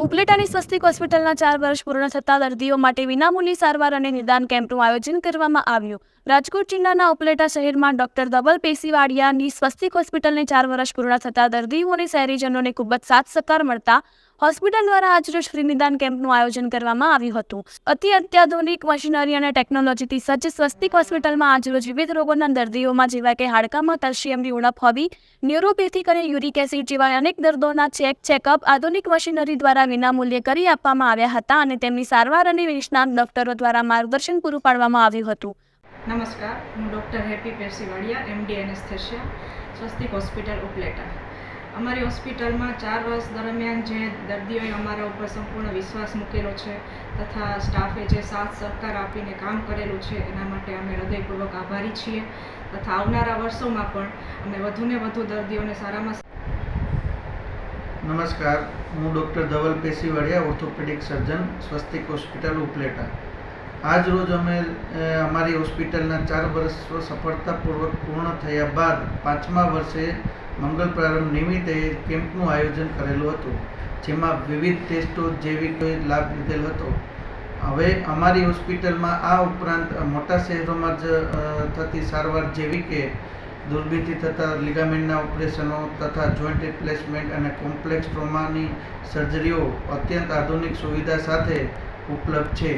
ઉપલેટાની સ્વસ્તિક હોસ્પિટલના ચાર વર્ષ પૂર્ણ થતા દર્દીઓ માટે વિનામૂલ્ય સારવાર અને નિદાન કેમ્પનું આયોજન કરવામાં આવ્યું. રાજકોટ જિલ્લાના ઉપલેટા શહેરમાં ડોક્ટર ધવલ પેશીવાડિયાની સ્વસ્તિક હોસ્પિટલને ચાર વર્ષ પૂર્ણ થતા દર્દીઓ અને શહેરીજનોને ખૂબ જ સાથ સહકાર મળતા હોસ્પિટલ દ્વારા આજરોજ ફ્રી નિદાન કેમ્પનું આયોજન કરવામાં આવ્યું હતું. અતિ અત્યાધુનિક મશીનરી અને ટેકનોલોજીથી સજ્જ સ્વસ્તિક હોસ્પિટલમાં આજરોજ વિવિધ રોગોના દર્દીઓમાં જેવા કે હાડકામાં કેલ્શિયમની ઉણપ હોવી, ન્યુરોપેથિક અને યુરિક એસિડ જેવા અનેક દર્દોના ચેક, ચેકઅપ આધુનિક મશીનરી દ્વારા વિનામૂલ્યે કરી આપવામાં આવ્યા હતા અને તેમની સારવાર અને નિષ્ણાત ડોક્ટરો દ્વારા માર્ગદર્શન પૂરું પાડવામાં આવ્યું હતું. નમસ્કાર, હું doctor Happy Persiwadia, MD anaesthesia, Swastik hospital Upleta. અમારી હોસ્પિટલમાં ચાર વર્ષ દરમિયાન જે દર્દીઓએ અમારા ઉપર સંપૂર્ણ વિશ્વાસ મૂકેલો છે તથા સ્ટાફે જે સાથ સહકાર આપીને કામ કરેલું છે, એના માટે અમે હૃદયપૂર્વક આભારી છીએ તથા આવનારા વર્ષોમાં પણ અમે વધુને વધુ દર્દીઓને સારામાં નમસ્કાર, હું doctor Dhaval Peshiwadia, orthopaedic surgeon, Swastik hospital, Upleta. આજ રોજ અમે અમારી હોસ્પિટલના ચાર વર્ષ સફળતાપૂર્વક પૂર્ણ થયા બાદ પાંચમા વર્ષે મંગળ પ્રારંભ નિમિત્તે કેમ્પનું આયોજન કરેલું હતું, જેમાં વિવિધ ટેસ્ટો જેવી લાભ લીધેલો હતો. હવે અમારી હોસ્પિટલમાં આ ઉપરાંત મોટા શહેરોમાં જ થતી સારવાર જેવી કે દૂરબીનથી થતા લિગામેન્ટના ઓપરેશનો તથા જોઈન્ટ રિપ્લેસમેન્ટ અને કોમ્પ્લેક્સ ટ્રોમાની સર્જરીઓ અત્યંત આધુનિક સુવિધા સાથે ઉપલબ્ધ છે.